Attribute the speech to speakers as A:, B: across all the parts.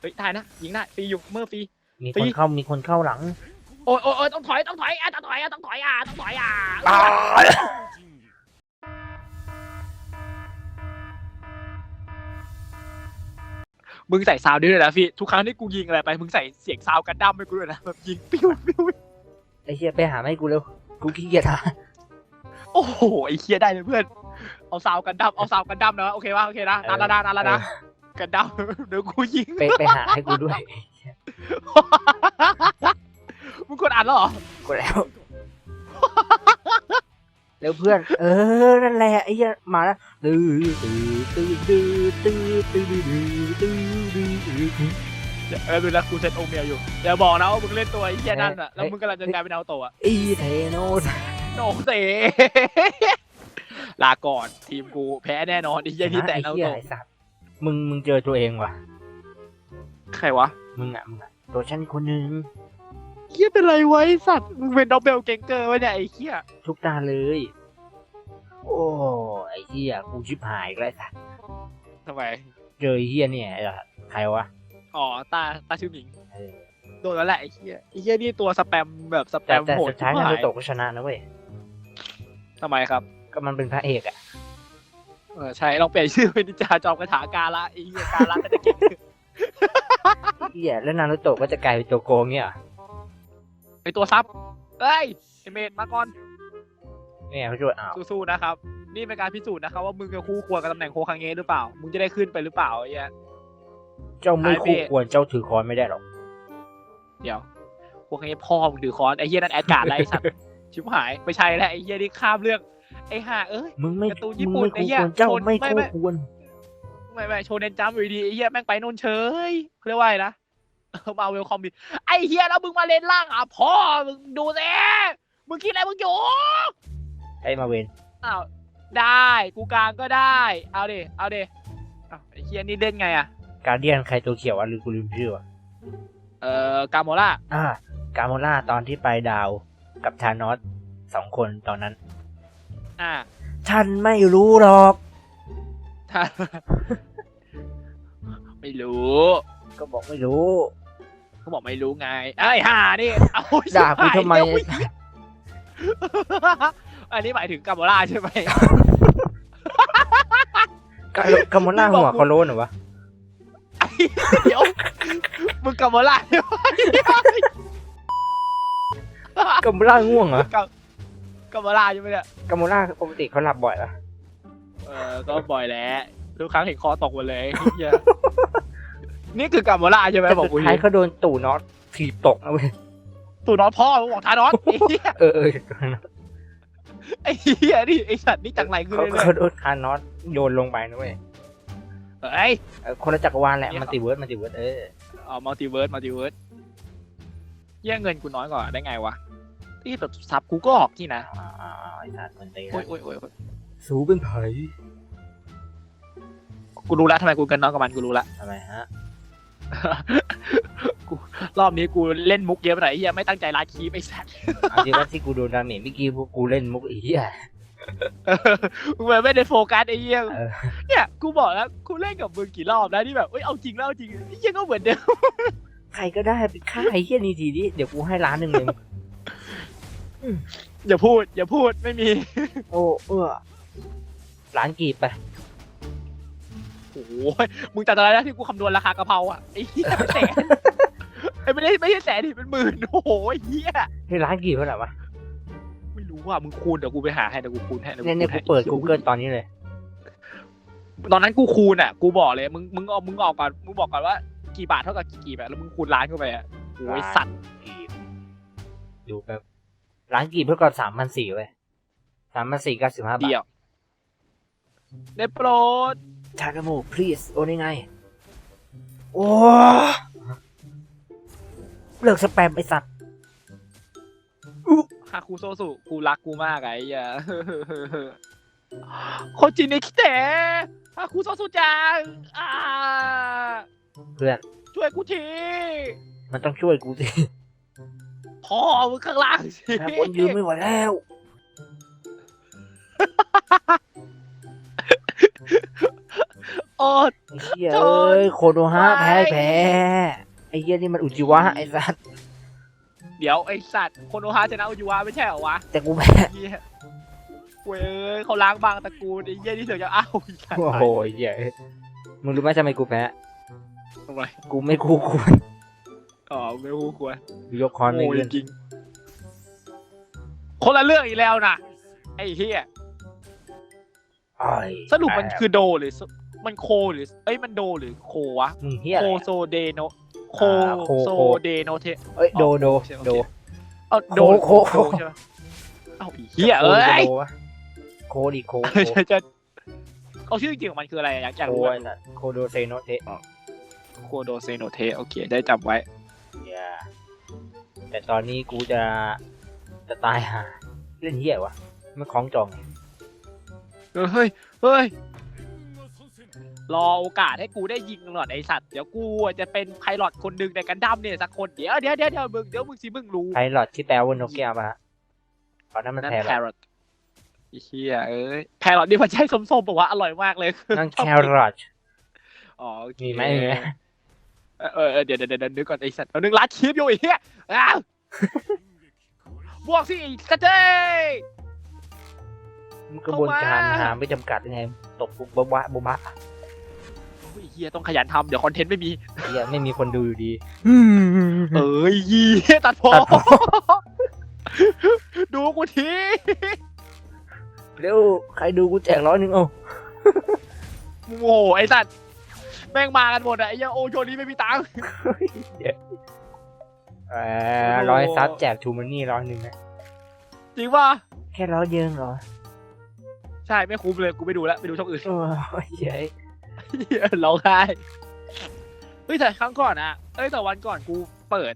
A: เฮ้ยได้นะยิงได้ฟรีอยู่เมื่อฟรี
B: มี
A: ปี
B: คนเข้ามีคนเข้าหลัง
A: โอ้ยโอ้ยโอ้ยต้องถอยต้องถอยอะต้องถอยอะต้องถอยอะต้องถอยอะมึงใส่ซาวด์ด้วยนะพี่ทุกครั้งที่กูยิงอะไรไปมึงใส่เสียงซาวด์กันดั้มให้กูด้วยนะแบบยิงปิ้วปิ้ว
B: ไอ้เหี้ยไปหามาให้กูเร็วกูขี้เกียจหา
A: โอ้โหไอ้เคียได้เลยเพื่อนเอาซาวด์กันดั้มเอาซาวด์กันดั้มนะโอเคป่ะโอเคนะนานแล้วนะนานแล้วนะ กันดั้มเดี๋ยวกูยิง
B: ไปไปหาให้กูด้วย
A: มึงกดอ่านแล้วเหรอ
B: กูแล้วเร็วเพื่อน เออ นั่นแหละไอ้เหี้ยมาแล้วตื้อตื้อตื้อตื้อตื้อตื้อตื้อตื้อตื้อตื้อ
A: เออดูแลวกูเซตโอเมียอยู่อย่าบอกนะว่ามึงเล่นตัวไอ้เหี้ยนั่นอะ แล้วมึงกำลังจะกลายเป็นเอาโตะ
B: อีเทโนส
A: โนเซลาก่อนทีมกูแพ้แน่นอนไอ้เหี้ยที่แต่
B: ไอ้
A: เอา
B: เหี้ย
A: โตะ
B: ไอ้สัตว์ มึงมึงเจอตัวเองว่ะ
A: ใครวะ
B: มึงอะมึงอะตัวฉันคนหนึ่ง
A: เหี้ยเป็นไรไวะไอ้สัตว์มึงเป็นดอบเบลเกงเกอร์วะเนี่ยไอ้เหี้ย
B: ทุกตาเลย โอ้ไอ้เหี้ยกูชิบหายอีกแล้วไอ้สัตว์
A: ทำไม
B: เจอไอ้เหี้ยเนี่ยไอ้สัตว์ใครวะ
A: อ๋อ ตา ตาชื่อหมิง
B: เออ
A: โดนแล้วแหละไอ้เหี้ยไอ้เหี้ยนี่ตัวสแปมแบบสแป
B: แต่
A: ม
B: แต่
A: โหด
B: สุดท้าย
A: ชิบ
B: นา
A: หา
B: รู
A: ย
B: โตะก็ชนะนะเว้ย
A: ทำไมครับ
B: ก็มันเป็นพระเอกอะ
A: เออใช่ลองเปลี่ยนชื่อเป็นนินจาจอมกระถากาละไอ้เหี้ยกาละก็จะเก่ง
B: เหี้ยแล้วนารูโตะก็จะกลายเป็นตัวโกงเนี่ยเหรอ
A: ไอตัวซับเอ้ยไอเมดมาก่อน
B: เนี่ยเขาช่วยอ้าว
A: สู้ๆนะครับ นี่เป็นการพิสูจน์นะครับ ว่ามึงจะคู่ควรกับตำแหน่งโคคังเงะหรือเปล่า มึงจะได้ขึ้นไปหรือเปล่าไอ้เหี้ย
B: เจ้าไม่
A: ไอ้เว้
B: คู่
A: ย
B: ควรเจ้าถือคอนไม่ได้หรอก
A: เดี๋ยวโคคังเงะพ่อมึงถือค้อนไอ้เหี้ยนั่นแอดการ์ดอะไรไอ้สัตว์ชิบหายไม่ใช่แล้วไอ้เหี้ยนี่ข้ามเรื่อง ไอ้ห่าเอ้ย
B: มึงไม่
A: การ์ตูนญี่
B: มึง
A: ปุ่น
B: ไม่
A: ไอ้
B: คู่
A: เหี้
B: ค
A: ยว
B: รเจ้า
A: ชน
B: ไม่
A: ไม่
B: คู่
A: ไม่
B: ควร
A: ไม่ไม่โชเนนจัมป์อยู่ดีไอ้เหี้ยแม่งไปนู่นเฉยเขาเรียกว่าอะไรนะมาเวลคอมบิไอ้เหี้ยแล้วมึงมาเล่นล่างอะพ่อมึงดูสิมึงคิดอะไรมึงอยู่
B: ไอ้มาเวน
A: อ้าวได้กูกลางก็ได้เอาดิเอาดิอ้าวไอ้เหี้ยนี่เล่นไงอะ
B: การเดียนใครตัวเขียวอะหรือกูลืมชื่อวะ
A: เอ่อกาโมล่า
B: อ่ากาโมล่าตอนที่ไปดาวกับธานอสสองคนตอนนั้น
A: อ่า
B: ฉันไม่รู้หรอก
A: ถ้า ไม่รู้
B: ก็บอกไม่รู้
A: เขาบอกไม่รู้ไง ไอ้ห่านี่ เอา
B: ด่ากูทำไม
A: ชิบหายเดี๋ยวอันนี้หมายถึงกาโมล่าใช่ไหม
B: กากาโมล่าหัวเขาโลนเหรอวะ
A: เดี๋ยว มึงกาโมล่าใช่ไหม
B: กาโมล่าง่วงเหรอ กา
A: โมล่าใช่ไหมเนี่ย
B: กามล่าปกติเขาหลับบ่อยปะ
A: เออก็บ่อยแหล้วทุกครั้งเห็นคอตกหมดเลยเหี้ยนี่คือกามล่าใช่ไหม
B: แต่
A: บอก
B: สุ
A: กู
B: ดท้ายเขาโดนตู่น็อตถีบตกนะเว้ย
A: ตูนอนพ่อมึงบอกทานอสไอ้เหี้ย
B: เออเออ
A: ไอ้เหี้ยนี่ไอ้สัตว์นี่จังไรขึ้น
B: เขา
A: เรื่อย
B: เขาโดนทาน็อตโยนลงไปนะเว้ย
A: ๆเอ้ย
B: เออคนละจักรวาลแหละ
A: เนี่ย
B: มันติเวิร์ดมันติเวิร์ดเออ
A: เอามัลติเวิร์สมัลติเวิร์สแย่งเงินกูน้อยกว่าได้ไงวะ ที่แบบซับกูก็ออกที่นะ
B: อ่าอ่าอ่าไอ้สัตว์มันตี
A: โอ้ยโอ้ยโอ้ยโอ้ย
B: สูเป็นไผ
A: กูรู้แล้วทำไมกูเงินน้อยกว่ามันกูรู้ละ
B: ทำไมฮะ
A: กูรอบนี้กูเล่นมุกเยอะไปหน่อยไอ้เหี้ยไม่ตั้งใจลาคีบไอ้สัตว์
B: เอาจริงว่าที่กูโดนดาเมจเมื่อกี้พวกกูเล่นมุกอีเหี้ย
A: มึงแบบไม่ได้โฟกัสไอ้เหี้ย
B: เออ
A: เนี่ยกูบอกแล้วกูเล่นกับมึงกี่รอบแล้วที่แบบเอ้ยเอาจริงแล้วเอาจริงไอ้เหี้ยก็เหมือนเดิม
B: ใครก็ได้ไปฆ่าไอ้เหี้ยนี่ทีดิเดี๋ยวกูให้ล้านหนึ่งเลย
A: อย่าพูด อย่าพูดไม่มี
B: โอ้เออล้านกีบไป
A: โอ้ยมึงจำได้แล้วที่กูคำนวณราคากะเพราอะไอ้เหี้ยเป็นแสนไอ้ยไม่ได้ไม่ใช่แสนดิเป็นหมื่นโอ้โหไอ้เหี้ย
B: ให้ล้านกีบเท่าไหร่วะ
A: ไม่รู้ว่ามึงคูณเดี๋ยวกูไปหาให้เดี๋ยวกูคูณให้ดี๋ว
B: เนี่ยเนี่ย
A: คู
B: กู
A: ณให้
B: เปิด Google ตอนนี้เลย
A: ตอนนั้นกูคูณอะ กูบอกเลยมึงมึงเอามึงออกก่อนมึงบอกก่อนว่า กี่บาทเท่ากับกี่กี่แบบแล้วมึงคูณล้านเข้าไปอะโอ้ย
B: ล้าน
A: สัตว์
B: กีบดูแบบ ล้านกีบเท่ากับสามพันสี่เว้ยสามพันสี่เก้าสิบห้าบาท
A: เดียว ได้โปรด
B: ชากามู please โอนยังไง โอ้เลิกสแปมไอสัตว์
A: ฮาคุโซสุกูรักกูมากอะไอ้เหี้ยโคจิเนคิเตะฮาคุโซสุจังอ่า
B: เพื่อน
A: ช่วยกูที
B: มันต้องช่วยกูสิ
A: พ่อมึงข้างล่างสิ
B: ถ้าบนยืมไม่ไหวแล้ว
A: โโอ้
B: ไอ้เหี้ย
A: โทษ
B: เอ้ยโคโนฮะ
A: ไว้
B: แพ้แพ้ไอ้เหี้ยนี่มันอุจิวะไอ้สัส
A: เดี๋ยวไอสัตว์โคโนฮาชนะอุจิวะไม่ใช่เหรอวะ
B: แต่กูแพ้
A: เหี้ยเว้ยเขาล้างบางตระกูลไอ้เหี้ยที่เสือกจะอ้าวไอ้สัตว์
B: โอ้โหไอ้เหี้ยมึงรู้ไหมทำไมกูแพ้
A: ทำไม
B: กูไม่คู่ควร
A: อ๋อไม่คู่ควร
B: กูยกคอนไม่
A: โง่
B: เลื่อน
A: จริงคนละเรื่องอีกแล้วนะไอ้เหี้ย
B: อ้อย
A: สรุปมันคือโดหรือมันโคหรือ เอ้ยมันโดหรือโควะ
B: มึงเหี้ยอะ
A: โค
B: ไรอะ
A: โซเดโนโค
B: อ่าโค
A: โซ
B: โค
A: เดโนเท
B: เอ้ยโดโด
A: โอเคโอเค
B: โด
A: เอ้าโด
B: โคโค
A: โดใช่ไหมเอ้าไอ้เหี้ยเอ้ย
B: โคโดวะโคดิโคโค
A: จะจะเอาชื่อจริงของมันคืออะไรอะอยากอยาก
B: โค
A: รู้
B: ไอ้
A: อะ
B: สัสโคโดเซโนเทะ
A: โคโดเซโนเทโอเค ได้จำไว้
B: อย่า แต่ตอนนี้กูจะจะตายห่าเล่นเหี้ยวะไม่คล้องจองไง
A: เออเฮ้ยเฮ้ยรอโอกาสให้กูได้ยิงหลอดไอสัตว์เดี๋ยวกูอะจะเป็นไพลอตคนหนึ่งในกันดั้มเนี่ยสักคนเดี๋ยวเดี๋ยวเดี๋ยวเดี๋ยวมึงเดี๋ยวมึงสิมึงรู้
B: ไพลอตที่แปลว่านกแก้วปะฮะตอนนั้นมัน
A: นั่น
B: แพ
A: แค
B: ลอต
A: รอทไอ้เฮียเอ้ยแครอทนี่มันใช่ส้มๆปะวะอร่อยมากเลย
B: นั่น
A: ชอบ
B: แค
A: กิ
B: รอท
A: อ๋อโอเค
B: มีไหมมีไหม
A: เออเออเออเดี๋ยวเดี๋ยวเดี๋ยวนึกก่อนไอสัตว์เอานึงรัดคลิปอยู่ไอ้เหี้ยอ้าวบวกสิกระเจ้ย
B: มันกระบวนการ
A: เข้ามา
B: หาไม่จำกัดยังไงตกปุ๊บบ๊ะบ๊ะบ๊ะบ๊ะ
A: โอ้ยเฮียต้องขยันทำเดี๋ยวคอนเทนต์ไม่มี
B: เหี้ยไม่มีคนดูอยู่ดี
A: เอ้ยยีตัดพอ
B: ตัดพ้อ
A: ดูกูที
B: เร็วใครดูกูแจกร้อยหนึ่งเอา
A: โอ้โหไอสัตว์ แม่งมากันหมดอะไอ้เหี้ยโอโชนี้ไม่มีตังค์
B: เออร้อยซับแจกทูมันนี่ร้อยหนึ่งนะ
A: จริงป่ะ
B: แค่ร้อยเดียวเหรอ
A: ใช่ไม่คุ้มเลยกูไปดูแล้วไปดูช่องอื่น
B: โอ้ยเย้ย
A: เหี้ยร้องไห้เฮ้ยแต่ครั้งก่อนอะเอ้ยแต่วันก่อนกูเปิด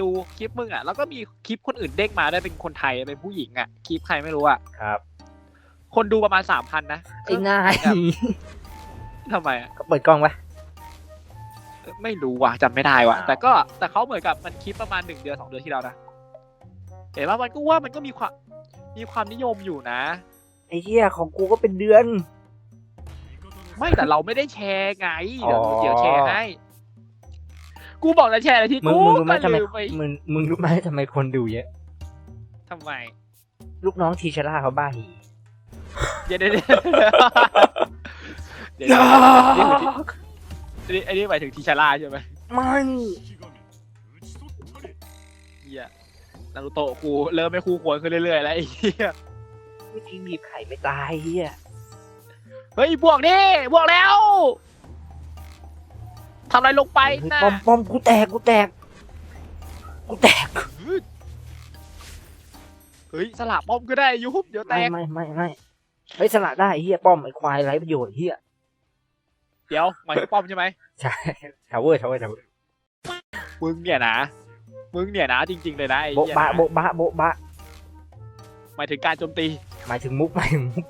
A: ดูคลิปมึงอะแล้วก็มีคลิปคนอื่นเด้งมาได้วยเป็นคนไทยเป็นผู้หญิงอะคลิปใครไม่รู้อะ
B: ครับ
A: คนดูประมาณสามพันนะ
B: ไอ้นาย
A: ทำไมอะ
B: ก็เปิดกล้องปะ
A: ไม่รู้ว่ะจำไม่ได้ว่ะ
B: อ้าว
A: แต่ก็แต่เขาเหมือนกับมันคลิปประมาณหนึ่งเดือนสองเดือนที่แล้วนะเห็นว่ามันก็ว่ามันก็มีความมีความนิยมอยู่นะ
B: ไอ้เหี้ยของกูก็เป็นเดือน
A: ไม่แต่เราไม่ได้แชร์ไงเดี๋ยว
B: อ๋อ
A: เดี๋ยวแชร์ให้ กูบอกจะแชร์อะไรที่
B: มึง
A: กู
B: มึงรู้ไหม
A: ก็
B: ทำไม
A: ลืมไป
B: มึงมึงรู้ไหมทำไมคนดูเยอะ
A: ทำไม
B: ลูกน้องทีชราเขาบ้าหี
A: เดี๋ยวเดี๋ยวเดี๋ยวเดี๋ยวเดี๋ยว อันนี้อันนี้หมายถึงทีชาร่าใช่ไหม
B: ไม่
A: เฮียนารูโตะกูเริ่มไม่คู่ควรขึ้นเรื่อยๆแล้วไอ้เฮีย
B: วิธีบีบไข่ไม่ตายเหี้ย
A: เฮ้ยบวกดิบวกแล้วทำอะไรลงไป
B: เฮ้ย
A: นะ
B: ปอมปอมกูแตกกูแตกกูแตก
A: เฮ้ยสลับป้อมก็ได้ยุบเดี๋ยวแต
B: ไม่
A: ก
B: ไม่ไม่ไม่เฮ้ยสละได้ไอ้เหี้ยป้อมไอ้ควายไร้ประโยชน์เหี้ย
A: เดี๋ยวหมายถึงป้อมใช่ไหม
B: ใช่ทาวเวอร์ทาวเวอร์ทาวเวอร์
A: มึงเนี่ยนะมึงเนี่ยนะจริง ๆเลยนะไอ้
B: โบ๊ะ
A: เหี้ย
B: บะ
A: นะ
B: โบ๊ะบะโบ๊ะบะ
A: หมายถึงการโจมตี
B: หมายถึงมุกหมายถึงมุก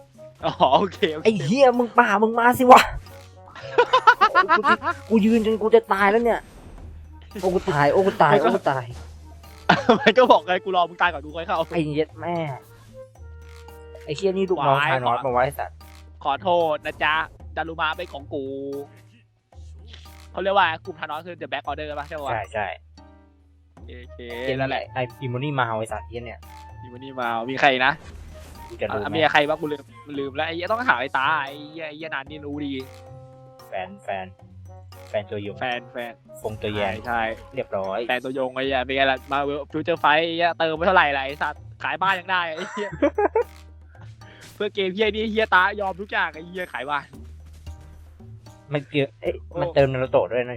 A: อ๋อโอเคโอเค
B: ไอ้เหี้ยมึงป่ามึงมาสิวะกูจะกูยืนจนกูจะตายแล้วเนี่ยโอ้กูตายโอ้กูตายโอ้กูตาย
A: มันก็บอกไงกูรอมึงตายก่อนกูค่อยเข้า
B: ไอ้เหี้ย็ดแม่ไอ้เหี้ยนี่ลูกน้อง
A: วาย
B: ทานอสมาไว้สัตว์
A: ขอโทษนะจ๊ะ ดารุมาเป็นของกูเขาเรียกว่ากลุ่มทานอสคือ the back order ป่ะใช่ปะ
B: ใช่ใช่
A: โอเคโอเค
B: เหี้ย
A: นั่นแหละ
B: ไอ้อิมมนี่มาไอ้สัตว์เหี้ยเนี่ย
A: มีวันนี้มามีใครนะ
B: กูจะรู้
A: อะ
B: ไหม
A: มีใครบ้างกูลืมลืมแล้วไอ้เหี้ยต้องหาไอ้ตาไอ้เหี้ยไอ้เหี้ยนานนี่รู้ดี
B: แฟนแฟนแฟนตัวยง
A: แฟนแฟน
B: ฟงตัวแย
A: ใช่
B: ง
A: ใช่
B: เรียบร้อย
A: แฟนตัวยงไอ้เหี้ยเป็นไงล่ะมาฟิวเจอร์ไฟไอ้เหี้ยเติมไปเท่าไหร่ล่ะไอ้สัตว์ขายบ้านยังได้ไอ้เหี้ยเพื่อเกมเหี้ยนี่เหี้ยตายอมทุกอย่างไอ้เหี้ยขายบ้าน
B: มันเจอเอ๊ะ
A: โอ้
B: มันเติมนารูโตะด้วยนะ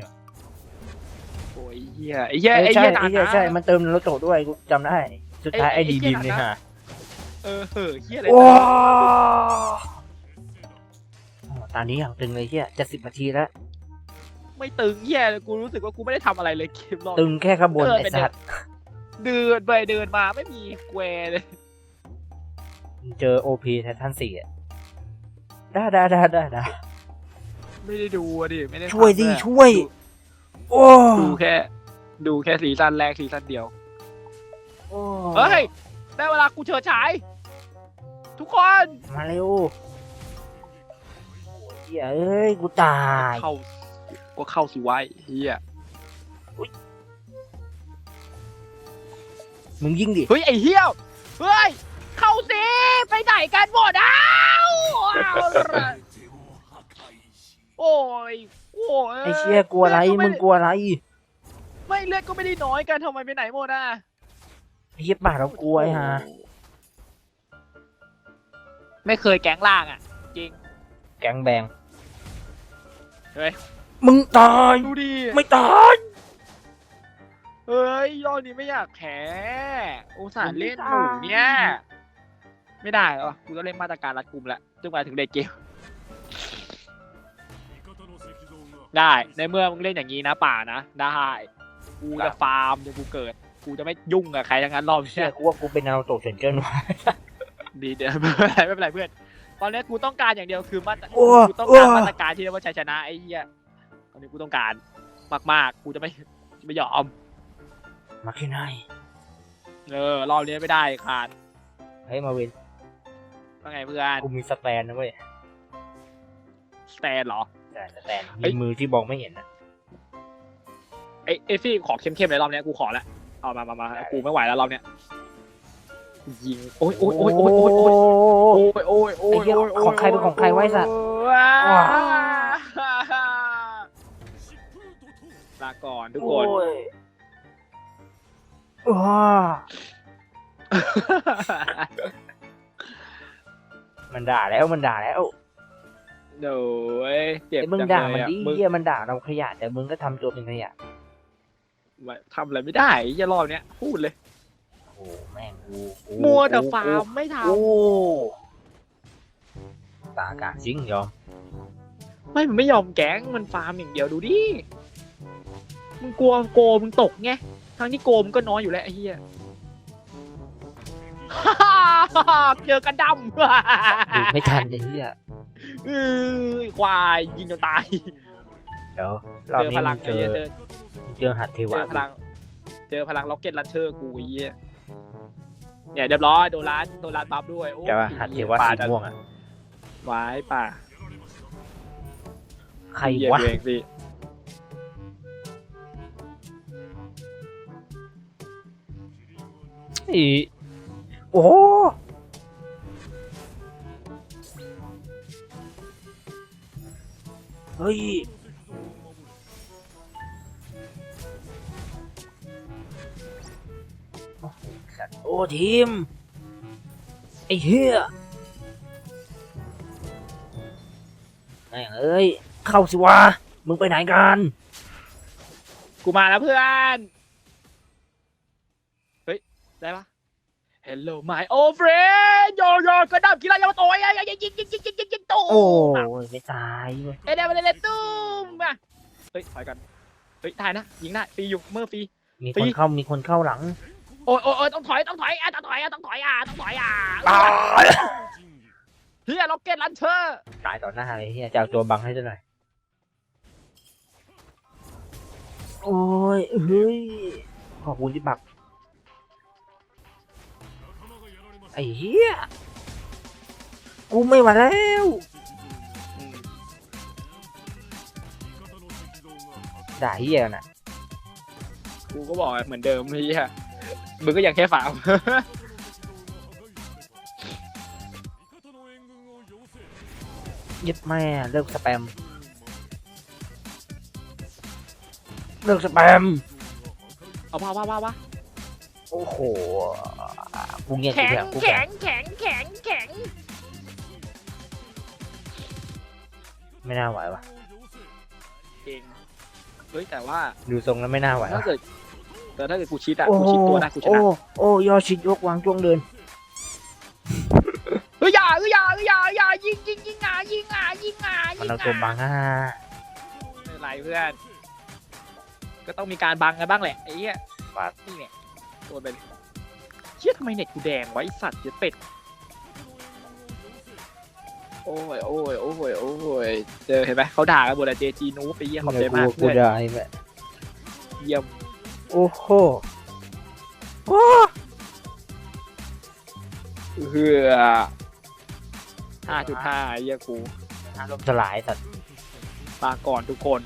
A: โอ้ยเหี้ยไอ้เหี้ย
B: เอ้
A: ไอ้
B: ยใช่
A: เหี้ยนา
B: ไอ้
A: น
B: เหี้ย
A: นะ
B: ใช่มันเติมนารูโตะด้วยกูจำได้ สุดท้าย
A: ไอ้
B: ไอ้ดี
A: ไอ้เหี้
B: บี
A: ย
B: มนี่
A: นะ
B: ฮะ
A: เออเออเหี้ยอะไร
B: ว้า
A: นะ
B: ตอนนี้อย่างตึงเลยเฮียจะสิบนาทีแล้ว
A: ไม่ตึงเหี้ยเลยกูรู้สึกว่ากูไม่ได้ทำอะไรเลยเกมรอบ
B: ตึงแค่ขบวน
A: เออ
B: ไอ้
A: เป็น
B: สัตว์
A: เดินไปเดินมาไม่มีแควเลย
B: เจอโอพีไททันสี่อะได้ได้ได้ได้ได้
A: ไม่ได้ดูอะดิไม่ได้
B: ช่วยดิ
A: ทำอะ
B: ช่วย โอ้
A: ดูแค่ ดูแค่ซีซั่นแรกซีซั่นเดียว
B: โอ้
A: เฮ้ย ได้เวลากูเฉิดฉาย ทุกคน
B: มาเร็วหี้ยเอ้ย กูตาย
A: เข้าก็เข้าสิไว้เฮีย
B: มึงยิงดิ
A: เฮ้ย ไอ้เฮียเฮ้ย เข้าสิ ไปไหนกันหมดอ้าวเอาละ โอ้ยโอ้ย
B: ไอ้เชี่ยกลัวอะไรมึงกลัวอะไร
A: ไม่เลือดก็ไม่ได้น้อยกันทำไมไปไหนหมดอะ
B: ไอ้เหี้ยป่าเรากลัวไอ้ห่า
A: ไม่เคยแก๊งล่างอะ
B: แกงแบง
A: เฮ้ย
B: มึงตาย
A: ดูดิ
B: ไม่ตาย
A: เฮ้ยรอบนี้ไม่อยากแพ้อุตส่าห์เล่นหนูเนี่ย ไม่ได้หรอกูต้องเล่นมาตรการรัดกุมแล้วจนกว่าถึงเดทเกม ได้ในเมื่อมึงเล่นอย่างนี้นะป่านะได้กูจะฟาร์มจนกูเกิด กูจะไม่ยุ่งกับใครทั้งนั้นรอบ
B: เชี่
A: เนี้
B: ย
A: ย
B: กูว่ากูเป็นนารูโตะเซนเกิลวะ
A: ดีเดี๋ยวไม่เป็นไรไม่เป็นไรเพื่อนตอนนี้กูต้องการอย่างเดียวคือมาตร
B: โอ้
A: กูต้องการ
B: โอ้
A: มาตรการที่เรียกว่าชัยชนะไอ้เหี้ยตอนนี้กูต้องการมากๆกูจะไม่ไม่ยอม
B: มาแค่ไหน
A: เออรอบนี้ไม่ได้ขาด
B: เฮ้ยมาเวน
A: ว่าไงเพื่อน
B: กูมีสแตนนะเว้ย
A: สแตนเหรอ
B: แต่สแตน
A: เฮ้
B: มี
A: ย
B: มือที่มองไม่เห็นนะ
A: ไอ้เอฟี่ขอเข้มๆเลยรอบเนี้ยกูขอละเอามามามากูไม่ไหวแล้วรอบเนี้ยยิงโอ้ยโอ้ยโอ้ยโอ้ยโอ้ยโอ้ยโอ้ยโอ้ยโอ้ย
B: ไอ้เหี้ยของใครเป็นของใครไว้สัตว์
A: ว้า
B: ว้า
A: ลาก่อนทุกคน
B: โอ้ยว้ามันด่าแล้วมันด่าแล้ว
A: เดี๋ยวเว้ยเจ็บ
B: ไอ้มึง
A: จัง
B: ด่า
A: เล
B: มัน
A: ยอะ
B: ดิ
A: มึง
B: เหี้ยมันด่าเราขยะ แต่มึงก็ทำตัวเป็นขยะ
A: ทำอะไรไม่ได้ไอ้รอบเนี้ยพูดเลย
B: โอ้แม่งกูกู
A: มัวแต่
B: กู
A: ฟาร์มไม่ท
B: โอ้ตาอากาศจริงยอมำ
A: ไม่มันไม่ยอมแก๊งมันฟาร์มอย่างเดียวดูดิมึงกลัวโกมึงตกไงทั้งที่โกมึงก็น้อยอยู่แล้วไอ้เหี้ย เจอกันดำ
B: ดูไม่ทันไอ้เหี้ย
A: เอ้ยควายยิงจนตาย
B: เดี๋ยวรอบ
A: เจอ
B: นี้
A: พ
B: มึ
A: ลัง
B: ง
A: ไอ้
B: เจอ
A: เหี้ยเจอ
B: มึงเจอหัดเท
A: เจ
B: วะ
A: อพลัง เจอพลังล็อกเก็ตลันเชอร์กูไอ้เหี้ยเนี่ยเรียบร้อยโดนรัดโดนรัดบัฟด้วยโอ้ย
B: แกว่าหัดเทวะ
A: ป่า
B: สีม่วงอะ
A: ไว้ป่า
B: ใคร
A: เหี้ยวะเองสิ
B: อีโอ้เฮ้ยโอ้โห สัตว์โอ้ทีม ไอ้เหี้ยแม่งเอ้ย เข้าสิวะ มึงไปไหนกัน
A: กูมาแล้วเพื่อน เฮ้ย ได้ปะ Hello my old friend โยโย่กระดับกีฬายาวโตยยิงยิงยิงยิงยิงยิงยิงตู
B: โอ้
A: ม
B: ยไม่ตายเว้ย
A: เอ้ยเดี๋ยวมาเลยตุ้มมาเฮ้ยถอยกันเฮ้ยได้นะยิงได้ฟรีอยู่เมื่อฟรี
B: มี
A: ปี
B: คนเข้ามีคนเข้าหลัง
A: โอ้ยโอ้ยโอ้ยต้องถอยต้องถอยอะต้องถอยอะต้องถอยอะต้องถอยอะเฮียล็อกเก็ตลันเชอร์
B: ตายต่อหน้าเลยเฮียจะเอาตัวบังให้ซะหน่อยโอ้ยเฮ้ยขอบคุณที่บัก ไอ้เฮียกูไม่ไหวแล้ว ด่าเฮียน่ะ
A: กูก็บอกเหมือนเดิมเฮียมึงก็ยังแค่ฝาว
B: ยึดแม่เลิกสแปม เลิกสแปม
A: เอาว่าว่าว่าว่า
B: โอ้โหกูเงียบกู
A: แข็ง
B: เงียบกู
A: แข็งแข็งแข็งแข็ง
B: ไม่น่าไหววะ
A: เองเฮ้ยแต่ว่า
B: ดูทรงแล้วไม่น่าไหว
A: ถ้าวะเกิดแต่ถ้าเกิดกูชิดอะ
B: โอ้
A: กูชิดตัวได้กูช
B: โอ้
A: นะ
B: โอ้ยอชิดยกวางจ้วงเดิน
A: เฮ้ยอย่าเฮ้ยอย่าเฮ้ยอย่าอย่ายิงยิงยิงอะยิงอะยิงอะยิ
B: มัน
A: ง
B: เอาตัวบั
A: อะ
B: งอะ
A: ไม่เป็นไรเพื่อน ก็ต้องมีการบังกันบ้างแหละไอ้เหี้ย
B: ปาด
A: นี่เนี่ย ตัวเป็นเชี่ยทำไมเน็ตกูแดงวะไอสัตว์เหี้ยเป็ด โอ้ยโอ้ยโอ้ยโอ้ยเจอเห็นไหมเขาด่ากันหมดเลยเจจีนูไปเยี่ยขอบใจมาก
B: กู
A: เพื่อน
B: ได้แหละ
A: เยี่ยม
B: โอ้โหโอ้
A: เฮือห้าจุดห้าเยี่ยกู
B: อารมณ์สลายสัตว์
A: มาก่อนทุกคน